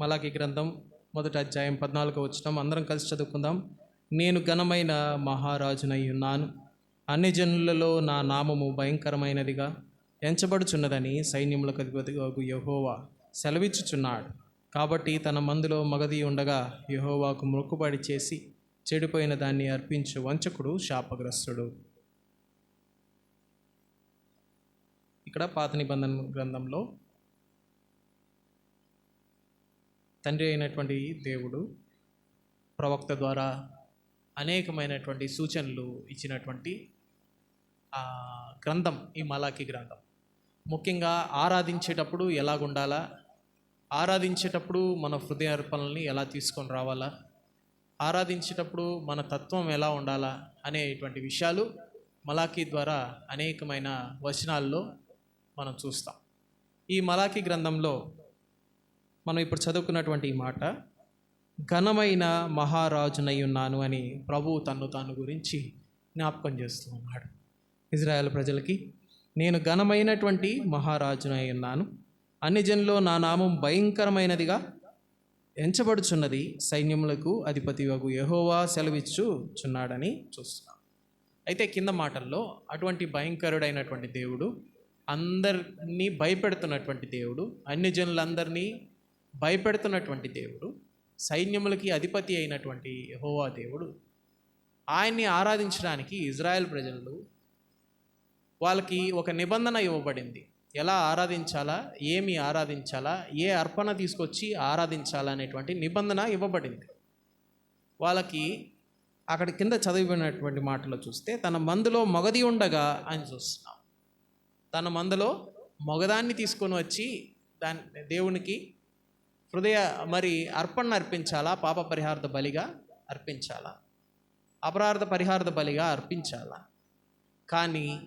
మలాకి గ్రంథం మొదటి అధ్యాయం పద్నాలుగు వచ్చినాం అందరం కలిసి చదువుకుందాం. నేను ఘనమైన మహారాజునై ఉన్నాను. అన్ని జనులలో నా నామము భయంకరమైనదిగా ఎంచబడుచున్నదని సైన్యములకు అధిపతిగా యహోవా సెలవిచ్చుచున్నాడు. కాబట్టి తన మందులో మగది ఉండగా యహోవాకు మొక్కుబడి చేసి చెడిపోయిన దాన్ని అర్పించు వంచకుడు శాపగ్రస్తుడు. ఇక్కడ పాత నిబంధన గ్రంథంలో తండ్రి అయినటువంటి దేవుడు ప్రవక్త ద్వారా అనేకమైనటువంటి సూచనలు ఇచ్చినటువంటి గ్రంథం ఈ మలాకి గ్రంథం. ముఖ్యంగా ఆరాధించేటప్పుడు ఎలాగుండాలా? ఆరాధించేటప్పుడు మన హృదయార్పణల్ని ఎలా తీసుకొని రావాలా? ఆరాధించేటప్పుడు మన తత్వం ఎలా ఉండాలా? అనేటువంటి విషయాలు మలాఖీ ద్వారా అనేకమైన వచనాల్లో మనం చూస్తాం. ఈ మలాఖీ గ్రంథంలో మనం ఇప్పుడు చదువుకున్నటువంటి ఈ మాట ఘనమైన మహారాజునై ఉన్నాను అని ప్రభువు తన్ను తాను గురించి జ్ఞాపకం చేస్తూ ఉన్నాడు. ఇజ్రాయెల్ ప్రజలకి నేను ఘనమైనటువంటి మహారాజునై ఉన్నాను. అన్ని జనులో నా నామం భయంకరమైనదిగా ఎంచబడుచున్నది. సైన్యములకు అధిపతి వగు యహోవా సెలవిచ్చుచున్నాడని చూస్తున్నాం. అయితే కింద మాటల్లో అటువంటి భయంకరుడైనటువంటి దేవుడు అందరినీ భయపెడుతున్నటువంటి దేవుడు అన్ని జనులందరినీ భయపెడుతున్నటువంటి దేవుడు సైన్యములకి అధిపతి అయినటువంటి యెహోవా దేవుడు ఆయన్ని ఆరాధించడానికి ఇజ్రాయెల్ ప్రజలు వాళ్ళకి ఒక నిబంధన ఇవ్వబడింది. ఎలా ఆరాధించాలా? ఏమి ఆరాధించాలా? ఏ అర్పణ తీసుకొచ్చి ఆరాధించాలా అనేటువంటి నిబంధన ఇవ్వబడింది. వాళ్ళకి అక్కడ కింద చదివినటువంటి మాటలో చూస్తే తన మందులో మొగది ఉండగా అని చూస్తున్నాం. తన మందులో మొగదాన్ని తీసుకొని వచ్చి దాని దేవునికి హృదయ మరి అర్పణ అర్పించాలా? పాప పరిహార్థ బలిగా అర్పించాలా? అపరార్థ పరిహార్థ బలిగా అర్పించాలా? కానీ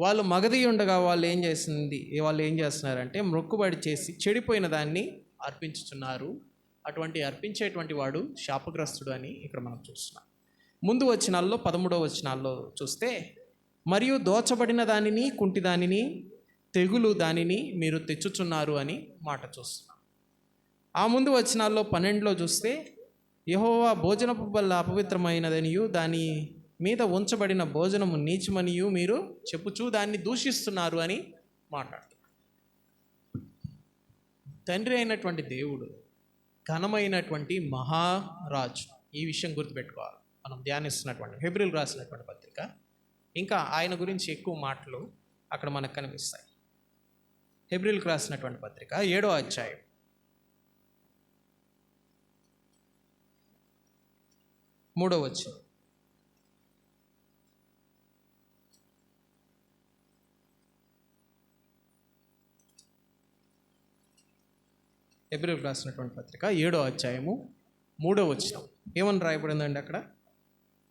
వాళ్ళు మగది ఉండగా వాళ్ళు ఏం చేసింది? వాళ్ళు ఏం చేస్తున్నారంటే మొక్కుబడి చేసి చెడిపోయిన దాన్ని అర్పించుచున్నారు. అటువంటి అర్పించేటువంటి వాడు శాపగ్రస్తుడు అని ఇక్కడ మనం చూస్తున్నాం. ముందు వచనాల్లో పదమూడవ వచనాల్లో చూస్తే మరియు దోచబడిన దానిని కుంటి దానిని తెగులు దానిని మీరు తెచ్చుచున్నారు అని మాట చూస్తున్నాం. ఆ ముందు వచనాల్లో పన్నెండులో చూస్తే యహోవా భోజనపు బల్ల అపవిత్రమైనదనియు దాని మీద ఉంచబడిన భోజనము నీచమనియు మీరు చెప్పుచూ దాన్ని దూషిస్తున్నారు అని మాట్లాడుతున్నారు తండ్రి అయినటువంటి దేవుడు ఘనమైనటువంటి మహారాజు. ఈ విషయం గుర్తుపెట్టుకోవాలి. మనం ధ్యానిస్తున్నటువంటి ఫిబ్రిల్ రాసినటువంటి పత్రిక. ఇంకా ఆయన గురించి ఎక్కువ మాటలు అక్కడ మనకు కనిపిస్తాయి. ఫిబ్రిల్కి రాసినటువంటి పత్రిక ఏడో అధ్యాయం. మూడో వచ్చి ఎబ్రిల్ రాసినటువంటి పత్రిక ఏడో అధ్యాయము మూడో వచనం. ఏమని రాయబడిందండి అక్కడ?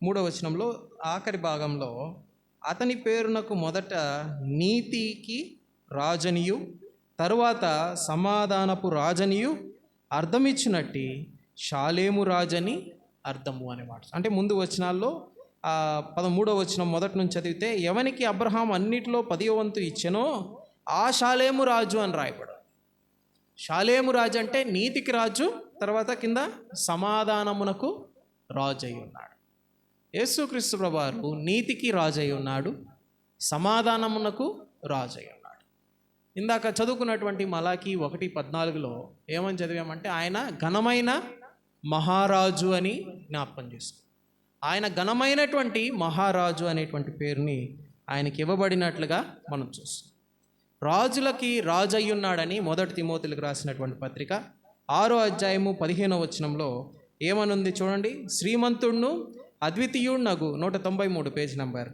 మూడో వచనంలో ఆఖరి భాగంలో అతని పేరునకు మొదట నీతికి రాజనియు తరువాత సమాధానపు రాజనియు అర్థమిచ్చినట్టి షాలేము రాజని అర్థము అనే మాట. అంటే ముందు వచనాల్లో పదమూడో వచనం మొదటి నుంచి చదివితే ఎవనికి అబ్రహాం అన్నిటిలో పదివ వంతు ఇచ్చెనో ఆ షాలేము రాజు అని రాయబడు షాలేము రాజు అంటే నీతికి రాజు తర్వాత కింద సమాధానమునకు రాజు అయి ఉన్నాడు. యేసుక్రీస్తు ప్రభారు నీతికి రాజు అయి ఉన్నాడు సమాధానమునకు రాజు అయి ఉన్నాడు. ఇందాక చదువుకున్నటువంటి మలాకి ఒకటి పద్నాలుగులో ఏమని చదివామంటే ఆయన ఘనమైన మహారాజు అని జ్ఞాపకం చేస్తుంది. ఆయన ఘనమైనటువంటి మహారాజు అనేటువంటి పేరుని ఆయనకి ఇవ్వబడినట్లుగా మనం చూస్తాం రాజులకి రాజు అయ్యున్నాడని మొదటి తిమోతులకు రాసినటువంటి పత్రిక ఆరో అధ్యాయము పదిహేనో వచనంలో ఏమనుంది చూడండి? శ్రీమంతుణ్ణు అద్వితీయుణ్ణగు నూట తొంభై మూడు పేజ్ నంబర్.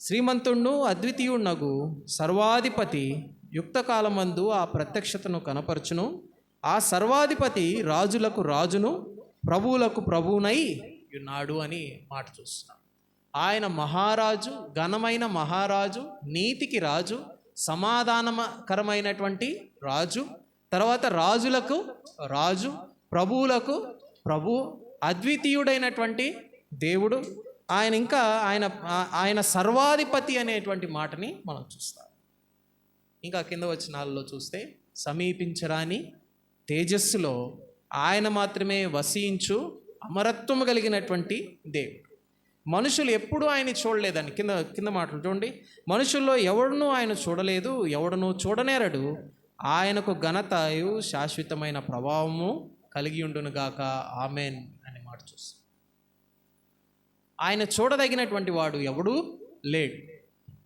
శ్రీమంతుణ్ణు అద్వితీయుణ్ణగు సర్వాధిపతి యుక్తకాలమందు ఆ ప్రత్యక్షతను కనపరచును. ఆ సర్వాధిపతి రాజులకు రాజును ప్రభువులకు ప్రభువునై ఉన్నాడు అని మాట చూస్తున్నాం. ఆయన మహారాజు ఘనమైన మహారాజు నీతికి రాజు సమాధానకరమైనటువంటి రాజు తర్వాత రాజులకు రాజు ప్రభువులకు ప్రభు అద్వితీయుడైనటువంటి దేవుడు. ఆయన ఇంకా ఆయన ఆయన సర్వాధిపతి అనేటువంటి మాటని మనం చూస్తాం. ఇంకా కింద వచనాల్లో చూస్తే సమీపించరాని తేజస్సులో ఆయన మాత్రమే వసించు అమరత్వము కలిగినటువంటి దేవుడు. మనుషులు ఎప్పుడూ ఆయన చూడలేదని కింద కింద మాటలు చూడండి. మనుషుల్లో ఎవడునూ ఆయన చూడలేదు ఎవడునూ చూడనేరడు. ఆయనకు ఘనతయు శాశ్వతమైన ప్రభావము కలిగి ఉండునుగాక ఆమెన్ అనే మాట చూస్తాం. ఆయన చూడదగినటువంటి వాడు ఎవడూ లేడు.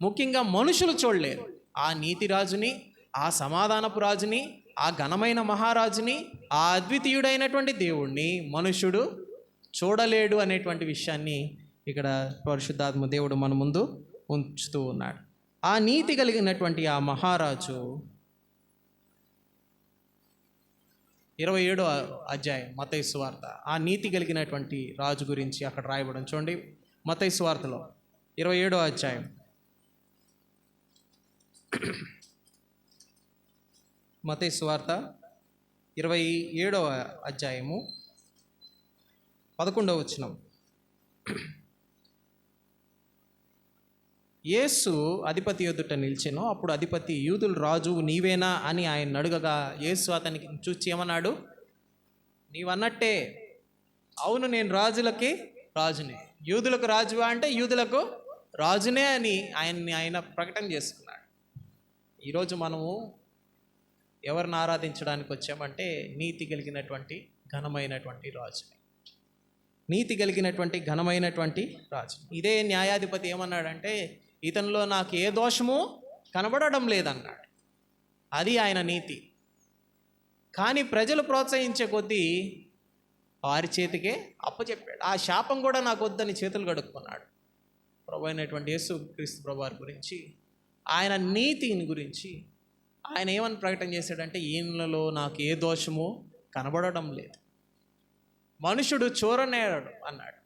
ముఖ్యంగా మనుషులు చూడలేరు ఆ నీతి రాజుని ఆ సమాధానపు రాజుని ఆ ఘనమైన మహారాజుని ఆ అద్వితీయుడైనటువంటి దేవుణ్ణి మనుషుడు చూడలేడు అనేటువంటి విషయాన్ని ఇక్కడ పరిశుద్ధాత్మ దేవుడు మన ముందు ఉంచుతూ ఉన్నాడు. ఆ నీతి కలిగినటువంటి ఆ మహారాజు ఇరవై ఏడో అధ్యాయం మతై వార్త. ఆ నీతి కలిగినటువంటి రాజు గురించి అక్కడ రాయబడం చూడండి మతై వార్తలో ఇరవై ఏడో అధ్యాయం. మతై స్వార్త ఇరవై ఏడవ అధ్యాయము పదకొండవ వచనం. యేసు అధిపతి ఎదుట నిలిచెను అప్పుడు అధిపతి యూదులు రాజు నీవేనా? అని ఆయన అడుగగా యేసు అతనికి చూచి ఏమన్నాడు? నీవన్నట్టే అవును నేను రాజులకి రాజునే. యూదులకు రాజువా అంటే యూదులకు రాజునే అని ఆయన్ని ఆయన ప్రకటన చేసుకున్నాడు. ఈరోజు మనము ఎవరిని ఆరాధించడానికి వచ్చామంటే నీతి కలిగినటువంటి ఘనమైనటువంటి రాజుని. నీతి కలిగినటువంటి ఘనమైనటువంటి రాజు ఇదే న్యాయాధిపతి ఏమన్నాడంటే ఇతనిలో నాకు ఏ దోషము కనబడడం లేదన్నాడు. అది ఆయన నీతి. కానీ ప్రజలు ప్రోత్సహించే కొద్దీ వారి చేతికే అప్పచెప్పాడు. ఆ శాపం కూడా నాకు వద్దని చేతులు గడుక్కున్నాడు ప్రభు అయినటువంటి యేసు క్రీస్తు ప్రభు గురించి ఆయన నీతిని గురించి ఆయన ఏమని ప్రకటన చేశాడంటే ఈయనలో నాకు ఏ దోషము కనబడడం లేదు. మనుషుడు చూరనేరడు అన్నాడు.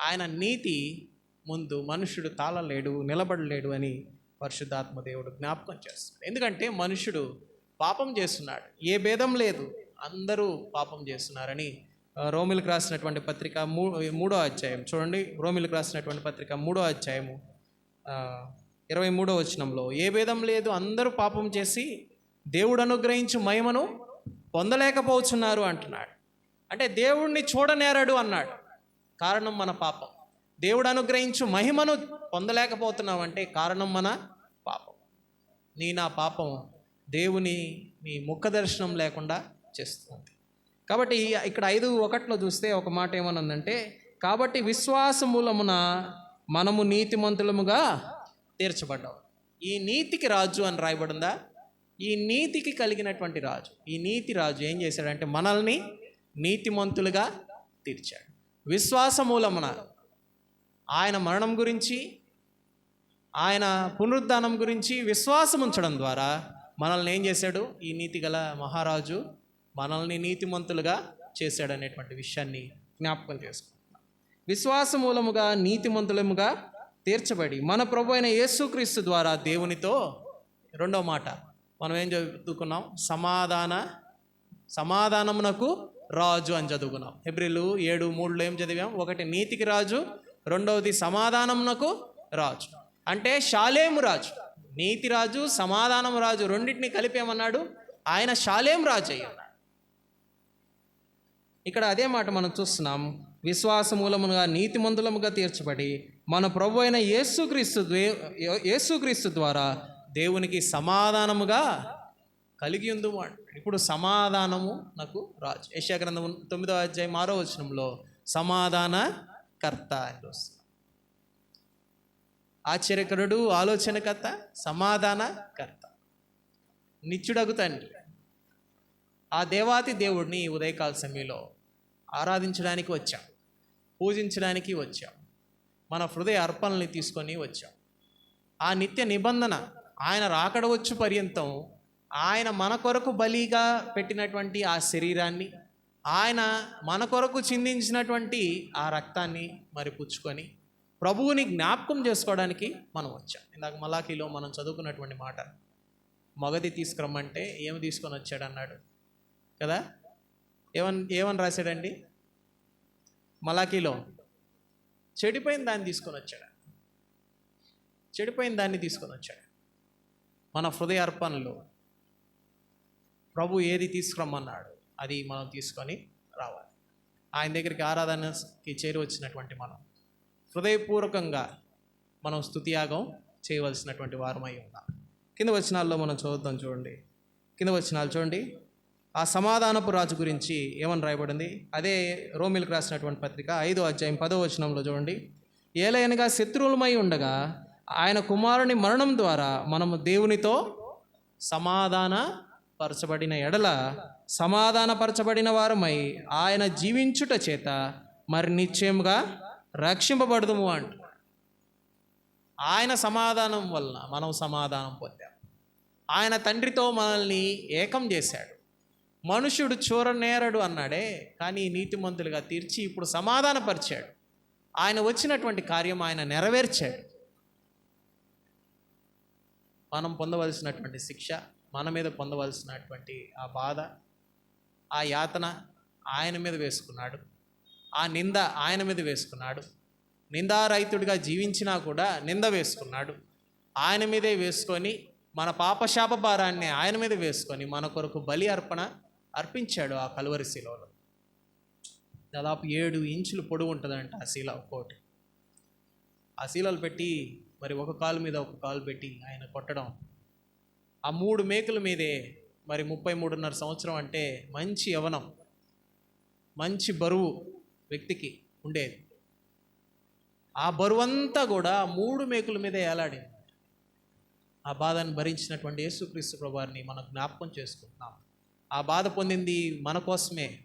ఆయన నీతి ముందు మనుషుడు తాళలేడు నిలబడలేడు అని పరిశుద్ధాత్మ దేవుడు జ్ఞాపకం చేస్తున్నాడు. ఎందుకంటే మనుషుడు పాపం చేస్తున్నాడు. ఏ భేదం లేదు. అందరూ పాపం చేస్తున్నారని రోమిలకు రాసినటువంటి పత్రిక మూ మూడో అధ్యాయం చూడండి. రోమిలకు రాసినటువంటి పత్రిక మూడో అధ్యాయము ఇరవై మూడో వచనంలో ఏ భేదం లేదు అందరూ పాపం చేసి దేవుడు అనుగ్రహించి మహిమను పొందలేకపోతున్నారు అంటున్నాడు. అంటే దేవుణ్ణి చూడనేరడు అన్నాడు. కారణం మన పాపం. దేవుడు అనుగ్రహించు మహిమను పొందలేకపోతున్నాం అంటే కారణం మన పాపం. నీ నా పాపం దేవుని మీ ముఖ దర్శనం లేకుండా చేస్తుంది. కాబట్టి ఇక్కడ ఐదు ఒకటిలో చూస్తే ఒక మాట ఏమనుందంటే కాబట్టి విశ్వాస మూలమున మనము నీతిమంతులముగా తీర్చబడ్డావు. ఈ నీతికి రాజు అని రాయబడిందా? ఈ నీతికి కలిగినటువంటి రాజు. ఈ నీతి రాజు ఏం చేశాడంటే మనల్ని నీతిమంతులుగా తీర్చాడు. విశ్వాస మూలమున ఆయన మరణం గురించి ఆయన పునరుద్ధానం గురించి విశ్వాసం ఉంచడం ద్వారా మనల్ని ఏం చేశాడు? ఈ నీతి గల మహారాజు మనల్ని నీతిమంతులుగా చేశాడు అనేటువంటి విషయాన్ని జ్ఞాపకం చేసుకుంటున్నాం. విశ్వాస మూలముగా నీతిమంతులముగా తీర్చబడి మన ప్రభు అయిన యేసుక్రీస్తు ద్వారా దేవునితో రెండో మాట. మనం ఏం చదువుకున్నాం? సమాధాన సమాధానమునకు రాజు అని చదువుకున్నాం. హెబ్రిలు ఏడు మూడులో ఏం చదివాం? ఒకటి నీతికి రాజు రెండవది సమాధానమునకు రాజు. అంటే షాలేము రాజు. నీతి రాజు సమాధానం రాజు రెండింటిని కలిపేమన్నాడు ఆయన షాలేం రాజు అయ్యన్నాడు. ఇక్కడ అదే మాట మనం చూస్తున్నాం. విశ్వాస మూలముగా నీతిమంతులముగా తీర్చబడి మన ప్రభు అయిన యేసుక్రీస్తు ద్వే యేసుక్రీస్తు ద్వారా దేవునికి సమాధానముగా కలిగి ఉంది ఇప్పుడు సమాధానము నాకు రాజు. యశా గ్రంథం తొమ్మిదో అధ్యాయం ఆరో వచనంలో సమాధాన కర్త అని వస్తుంది ఆశ్చర్యకరుడు ఆలోచనకర్త సమాధాన కర్త నిత్యుడగు తండ్రి. ఆ దేవాతి దేవుడిని ఉదయకాల సమయంలో ఆరాధించడానికి వచ్చాం. పూజించడానికి వచ్చాం. మన హృదయ అర్పణల్ని తీసుకొని వచ్చాం. ఆ నిత్య నిబంధన ఆయన రాకడ వచ్చు పర్యంతం ఆయన మన కొరకు బలిగా పెట్టినటువంటి ఆ శరీరాన్ని ఆయన మన కొరకు చిందించినటువంటి ఆ రక్తాన్ని మరి పుచ్చుకొని ప్రభువుని జ్ఞాపకం చేసుకోవడానికి మనం వచ్చాం. ఇందాక మలాఖీలో మనం చదువుకున్నటువంటి మాట మగది తీసుకురమ్మంటే ఏమి తీసుకొని వచ్చాడు అన్నాడు కదా? ఏమని ఏమని రాశాడండి? మలాఖీలో. చెడిపోయిన దాన్ని తీసుకొని వచ్చాడు. చెడిపోయిన దాన్ని తీసుకొని వచ్చాడు. మన హృదయ అర్పణలో ప్రభు ఏది తీసుకురమ్మన్నాడు అది మనం తీసుకొని రావాలి. ఆయన దగ్గరికి ఆరాధనకి చేరి వచ్చినటువంటి మనం హృదయపూర్వకంగా మనం స్తుతియాగం చేయవలసినటువంటి వారమై ఉన్నాం కింద వచనాల్లో మనం చూద్దాం చూడండి. కింద వచనాలు చూడండి. ఆ సమాధానపు రాజు గురించి ఏమని రాయబడింది? అదే రోమిల్కి రాసినటువంటి పత్రిక ఐదో అధ్యాయం పదో వచనంలో చూడండి. ఏలయనగా శత్రువులమై ఉండగా ఆయన కుమారుని మరణం ద్వారా మనము దేవునితో సమాధాన పరచబడిన ఎడల సమాధానపరచబడిన వారమై ఆయన జీవించుట చేత మరి నిశ్చయముగా రక్షింపబడదుము అంట. ఆయన సమాధానం వలన మనం సమాధానం పొందాం. ఆయన తండ్రితో మనల్ని ఏకం చేశాడు. మనుషుడు చూరనేరడు అన్నాడే కానీ నీతిమంతులుగా తీర్చి ఇప్పుడు సమాధానపరిచాడు. ఆయన వచ్చినటువంటి కార్యం ఆయన నెరవేర్చాడు. మనం పొందవలసినటువంటి శిక్ష మన మీద పొందవలసినటువంటి ఆ బాధ ఆ యాతన ఆయన మీద వేసుకున్నాడు. ఆ నింద ఆయన మీద వేసుకున్నాడు. నిందారహితుడిగా జీవించినా కూడా నింద వేసుకున్నాడు. ఆయన మీదే వేసుకొని మన పాపశాప భారాన్ని ఆయన మీద వేసుకొని మన కొరకు బలి అర్పణ అర్పించాడు ఆ కలువరి శిలవలో. దాదాపు ఏడు ఇంచులు పొడవు ఉంటుందంట ఆ శిల ఒక్కోటి. ఆ శీలలు పెట్టి మరి ఒక కాలు మీద ఒక కాలు పెట్టి ఆయన కొట్టడం. ఆ మూడు మేకుల మీదే మరి ముప్పై మూడున్నర సంవత్సరం అంటే మంచి యవనం మంచి బరువు వ్యక్తికి ఉండేది. ఆ బరువంతా కూడా మూడు మేకుల మీద ఏలాడింది. ఆ బాధను భరించినటువంటి యేసుక్రీస్తు ప్రభువారిని మనం జ్ఞాపకం చేసుకుంటున్నాం. ఆ బాధ పొందింది మన కోసమే.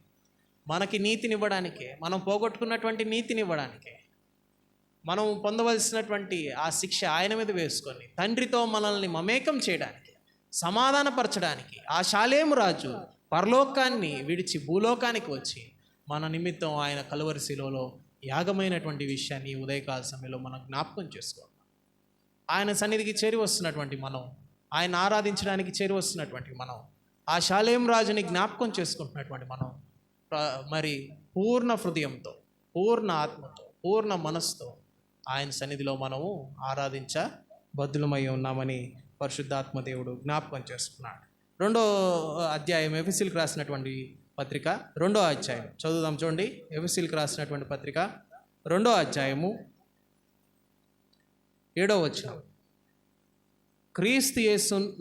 మనకి నీతినివ్వడానికే మనం పోగొట్టుకున్నటువంటి నీతినివ్వడానికే. మనం పొందవలసినటువంటి ఆ శిక్ష ఆయన మీద వేసుకొని తండ్రితో మనల్ని మమేకం చేయడానికి సమాధానపరచడానికి ఆ శాలేము రాజు పరలోకాన్ని విడిచి భూలోకానికి వచ్చి మన నిమిత్తం ఆయన కలువరి శిలలో యాగమైనటువంటి విషయాన్ని ఉదయకాల సమయంలో మనం జ్ఞాపకం చేసుకోవాలి. ఆయన సన్నిధికి చేరి వస్తున్నటువంటి మనం ఆయన ఆరాధించడానికి చేరి వస్తున్నటువంటి మనం ఆ శాలేం రాజుని జ్ఞాపకం చేసుకుంటున్నటువంటి మనం మరి పూర్ణ హృదయంతో పూర్ణ ఆత్మతో పూర్ణ మనస్సుతో ఆయన సన్నిధిలో మనము ఆరాధించ బద్దులమై ఉన్నామని పరిశుద్ధాత్మ దేవుడు జ్ఞాపకం చేసుకున్నాడు. రెండో అధ్యాయం ఎఫిసిల్కి రాసినటువంటి పత్రిక రెండో అధ్యాయం. చదువుదాం చూడండి. ఎఫిసిల్కి రాసినటువంటి పత్రిక రెండో అధ్యాయము ఏడో వచ్చిన క్రీస్తు యేసు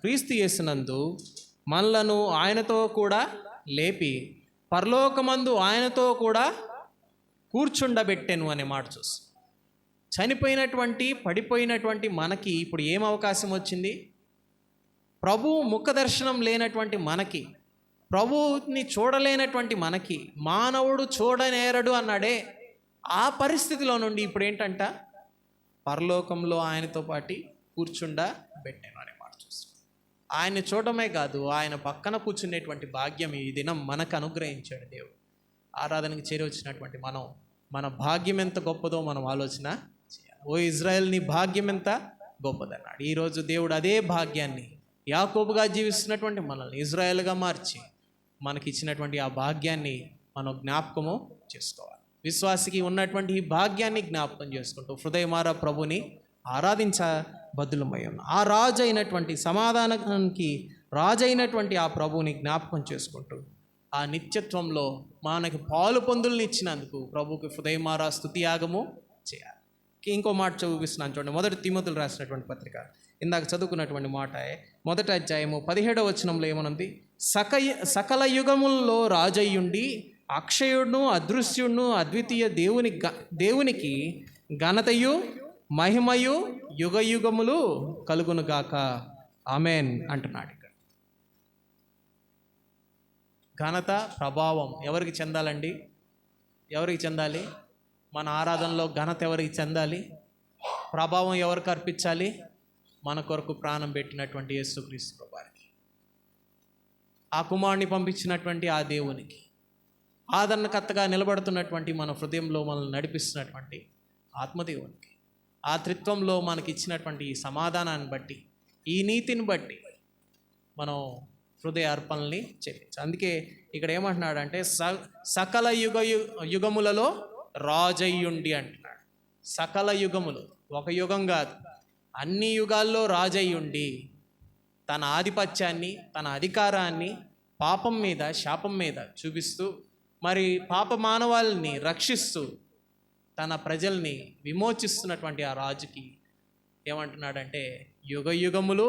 క్రీస్తు యేసునందు మనలను ఆయనతో కూడా లేపి పరలోకమందు ఆయనతో కూడా కూర్చుండబెట్టెను అనే మాట చూసి. చనిపోయినటువంటి పడిపోయినటువంటి మనకి ఇప్పుడు ఏం అవకాశం వచ్చింది? ప్రభు ముఖ దర్శనం లేనటువంటి మనకి ప్రభుని చూడలేనటువంటి మనకి మానవుడు చూడనేరడు అన్నాడే. ఆ పరిస్థితిలో నుండి ఇప్పుడు ఏంటంట? పరలోకంలో ఆయనతో పాటి కూర్చుండ పెట్టాను అనే ఆయన చూడమే కాదు ఆయన పక్కన కూర్చునేటువంటి భాగ్యం ఈ దినం మనకు అనుగ్రహించాడు దేవుడు. ఆరాధనకి చేరి వచ్చినటువంటి మనం మన భాగ్యం ఎంత గొప్పదో మనం ఆలోచన చేయాలి. ఓ ఇజ్రాయెల్ నీ భాగ్యం ఎంత గొప్పదన్నాడు. ఈరోజు దేవుడు అదే భాగ్యాన్ని యాకోబుగా జీవిస్తున్నటువంటి మనల్ని ఇజ్రాయెల్గా మార్చి మనకి ఇచ్చినటువంటి ఆ భాగ్యాన్ని మనం జ్ఞాపకము చేసుకోవాలి. విశ్వాసికి ఉన్నటువంటి ఈ భాగ్యాన్ని జ్ఞాపకం చేసుకుంటూ హృదయమార ప్రభుని ఆరాధించ బదులమై ఉన్నాం ఆ రాజు అయినటువంటి సమాధానానికి రాజు అయినటువంటి ఆ ప్రభువుని జ్ఞాపకం చేసుకుంటూ ఆ నిత్యత్వంలో మనకి పాలు పొందుల్ని ఇచ్చినందుకు ప్రభుకి హృదయమారా స్తుతియాగము చేయాలి. ఇంకో మాట చూపిస్తున్నాను చూడండి. మొదటి తిమతులు రాసినటువంటి పత్రిక. ఇందాక చదువుకున్నటువంటి మాట మొదటి అధ్యాయము పదిహేడవ వచనంలో ఏమనుంది? సక సకల యుగముల్లో రాజయ్యుండి అక్షయుడును అదృశ్యుడును అద్వితీయ దేవుని దేవునికి ఘనతయు మహిమయు యుగ యుగములు కలుగునుగాక. ఆమెన్ అంటున్నాడు ఇక్కడ. ఘనత ప్రభావం ఎవరికి చెందాలండి? ఎవరికి చెందాలి? మన ఆరాధనలో ఘనత ఎవరికి చెందాలి? ప్రభావం ఎవరికి అర్పించాలి? మన కొరకు ప్రాణం పెట్టినటువంటి యేసుక్రీస్తు ప్రభువారికి. ఆ కుమారుని పంపించినటువంటి ఆ దేవునికి. ఆదరణకర్తగా నిలబడుతున్నటువంటి మన హృదయంలో మనల్ని నడిపిస్తున్నటువంటి ఆత్మదేవునికి. ఆ త్రిత్వంలో మనకి ఇచ్చినటువంటి ఈ సమాధానాన్ని బట్టి ఈ నీతిని బట్టి మనం హృదయ అర్పణల్ని చెల్లించు అందుకే ఇక్కడ ఏమంటున్నాడు స సకల యుగ యు- యుగములలో రాజయ్యుండి అంటున్నాడు. సకల యుగములు ఒక యుగం కాదు అన్ని యుగాల్లో రాజయ్యుండి తన ఆధిపత్యాన్ని తన అధికారాన్ని పాపం మీద శాపం మీద చూపిస్తూ మరి పాప మానవాల్ని రక్షిస్తూ తన ప్రజల్ని విమోచిస్తున్నటువంటి ఆ రాజుకి ఏమంటున్నాడంటే యుగ యుగములు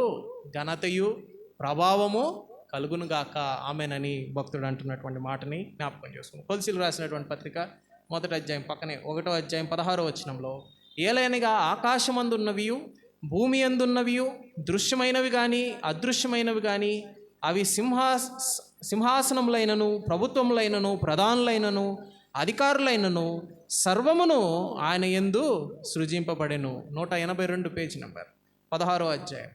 ఘనతయు ప్రభావము కలుగునుగాక ఆమెనని భక్తుడు అంటున్నటువంటి మాటని జ్ఞాపకం చేసుకున్నాం. కొలిసిలు రాసినటువంటి పత్రిక మొదటి అధ్యాయం పక్కనే ఒకటో అధ్యాయం పదహారో వచనంలో ఏలైనగా ఆకాశమందున్నవి భూమి అందున్నవి దృశ్యమైనవి కానీ అదృశ్యమైనవి కానీ అవి సింహా సింహాసనములైనను ప్రభుత్వములైనను ప్రధానులైనను అధికారులైనను సర్వమును ఆయన ఎందు సృజింపబడెను. నూట ఎనభై రెండు పేజీ నెంబర్ పదహారో అధ్యాయం.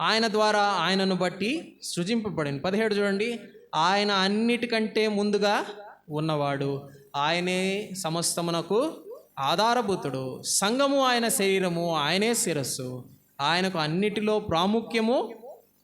ఆయన ద్వారా ఆయనను బట్టి సృజింపబడింది పదిహేడు చూడండి. ఆయన అన్నిటికంటే ముందుగా ఉన్నవాడు. ఆయనే సమస్తమునకు ఆధారభూతుడు. సంఘము ఆయన శరీరము ఆయనే శిరస్సు. ఆయనకు అన్నిటిలో ప్రాముఖ్యము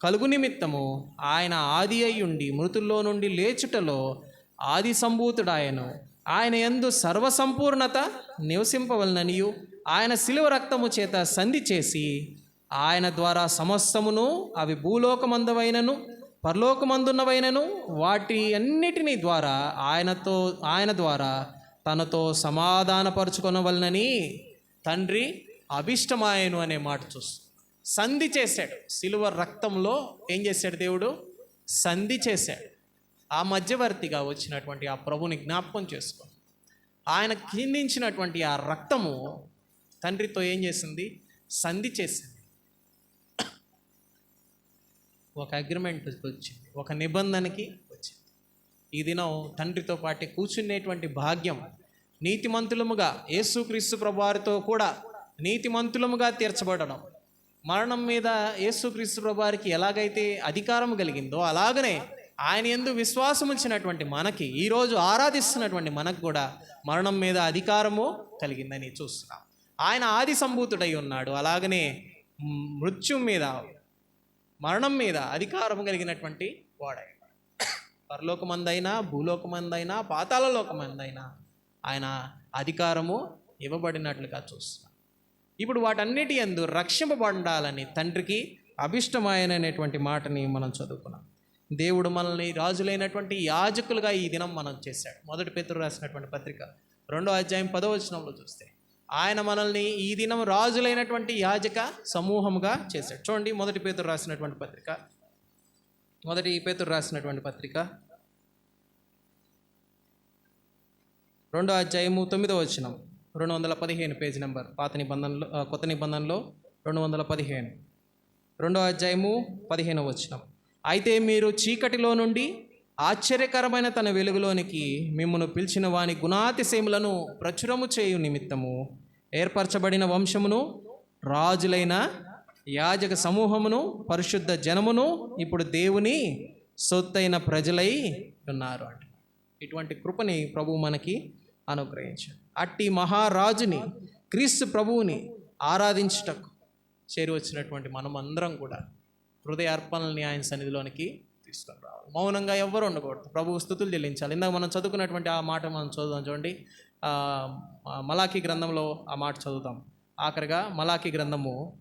కలుగు నిమిత్తము. ఆయన ఆది అయ్యుండి మృతుల్లో నుండి లేచుటలో ఆది సంభూతుడాయను ఆయన ఎందు సర్వసంపూర్ణత నివసింపవలననియు. ఆయన శిలువ రక్తము చేత సంధి చేసి ఆయన ద్వారా సమస్తమును అవి భూలోకమందవైనను పరలోకమందున్నవైనను వాటి అన్నిటినీ ద్వారా ఆయనతో ఆయన ద్వారా తనతో సమాధానపరుచుకొనవలనని తండ్రి అభిష్టమాయను అనే మాట చూస్తుంది సంధి చేశాడు. సిలువ రక్తంలో ఏం చేశాడు దేవుడు? సంధి చేశాడు. ఆ మధ్యవర్తిగా వచ్చినటువంటి ఆ ప్రభుని జ్ఞాపకం చేసుకో. ఆయన కిందించినటువంటి ఆ రక్తము తండ్రితో ఏం చేసింది? సంధి చేసింది. ఒక అగ్రిమెంట్ వచ్చింది. ఒక నిబంధనకి వచ్చింది. ఈ దినం తండ్రితో పాటు కూర్చునేటువంటి భాగ్యం నీతిమంతులముగా యేసుక్రీస్తు ప్రభువారితో కూడా నీతిమంతులముగా తీర్చబడడం. మరణం మీద యేసుక్రీస్తు ప్రభువారికి ఎలాగైతే అధికారం కలిగిందో అలాగనే ఆయన ఎందు విశ్వాసం ఉంచినటువంటి మనకి ఈరోజు ఆరాధిస్తున్నటువంటి మనకు కూడా మరణం మీద అధికారము కలిగిందని చూస్తున్నాం. ఆయన ఆది సంభూతుడై ఉన్నాడు. అలాగనే మృత్యు మీద మరణం మీద అధికారం కలిగినటువంటి వాడై పరలోకమందైనా భూలోకమందైనా పాతాల లోకమందైనా ఆయన అధికారము ఇవ్వబడినట్లుగా చూస్తున్నాం. ఇప్పుడు వాటన్నిటి ఎందు రక్షింపబడాలని తండ్రికి అభిష్టమాయననేటువంటి మాటని మనం చదువుకున్నాం. దేవుడు మనల్ని రాజులైనటువంటి యాజకులుగా ఈ దినం మనం చేశాడు. మొదటి పేతురు రాసినటువంటి పత్రిక రెండో అధ్యాయం పదో వచనంలో చూస్తే ఆయన మనల్ని ఈ దినం రాజులైనటువంటి యాజక సమూహముగా చేశాడు. చూడండి మొదటి పేతురు రాసినటువంటి పత్రిక. మొదటి పేతురు రాసినటువంటి పత్రిక రెండో అధ్యాయము తొమ్మిదో వచనం రెండు వందల పదిహేను పేజీ నెంబర్ పాత నిబంధనలో కొత్త నిబంధనలో రెండు వందల పదిహేను రెండో అధ్యాయము పదిహేను వచనం. అయితే మీరు చీకటిలో నుండి ఆశ్చర్యకరమైన తన వెలుగులోనికి మిమ్మను పిలిచిన వాని గుణాతిశయములను ప్రచురము చేయు నిమిత్తము. ఏర్పరచబడిన వంశమును రాజులైన యాజక సమూహమును పరిశుద్ధ జనమును ఇప్పుడు దేవుని సొత్తైన ప్రజలై ఉన్నారు అంట. ఇటువంటి కృపని ప్రభువు మనకి అనుగ్రహించాడు. అట్టి మహారాజుని క్రీస్తు ప్రభువుని ఆరాధించుటకు చేరి వచ్చినటువంటి మనమందరం కూడా హృదయ అర్పణల్ని ఆయన సన్నిధిలోనికి తీసుకొని రావాలి. మౌనంగా ఎవ్వరు ఉండకూడదు. ప్రభువు స్థుతులు చెల్లించాలి. ఇందాక మనం చదువుకున్నటువంటి ఆ మాట మనం చదువుదాం చూడండి. మలాఖీ గ్రంథంలో ఆ మాట చదువుతాం. ఆఖరిగా మలాఖీ గ్రంథము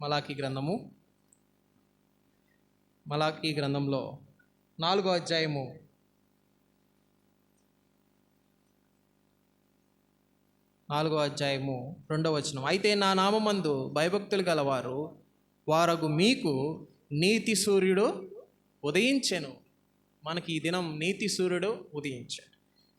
మలాఖీ గ్రంథము మలాఖీ గ్రంథంలో నాలుగో అధ్యాయము నాలుగో అధ్యాయము రెండవ వచనం. అయితే నా నామమందు భయభక్తులు గలవారు వారగు మీకు నీతి సూర్యుడు ఉదయించెను. మనకి ఈ దినం నీతి సూర్యుడు ఉదయించాడు.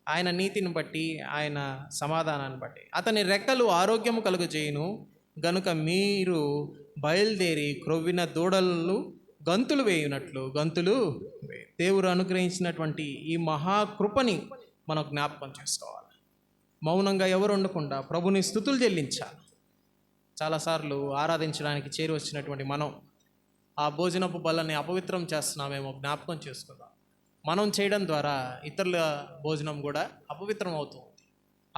ఆయన నీతిని బట్టి ఆయన సమాధానాన్ని బట్టి. అతని రెక్కలు ఆరోగ్యము కలుగజేయును. గనుక మీరు బయలుదేరి క్రొవ్విన దూడలు గంతులు వేయునట్లు గంతులు దేవుడు అనుగ్రహించినటువంటి ఈ మహాకృపని మనం జ్ఞాపకం చేసుకోవాలి. మౌనంగా ఎవరు ఉండకుండా ప్రభుని స్థుతులు చెల్లించాలి. చాలాసార్లు ఆరాధించడానికి చేరి వచ్చినటువంటి మనం ఆ భోజనపు బలని అపవిత్రం చేస్తున్నామేమో జ్ఞాపకం చేసుకుందాం. మనం చేయడం ద్వారా ఇతరుల భోజనం కూడా అపవిత్రం అవుతుంది.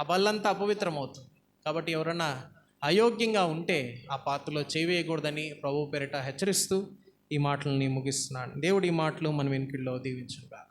ఆ బల్లంతా అపవిత్రం అవుతుంది. కాబట్టి ఎవరన్నా అయోగ్యంగా ఉంటే ఆ పాత్రలో చేయవేయకూడదని ప్రభు పేరిట హెచ్చరిస్తూ ఈ మాటలని ముగిస్తున్నాను. దేవుడి ఈ మాటలు మన వెనుకల్లో దీవించుగా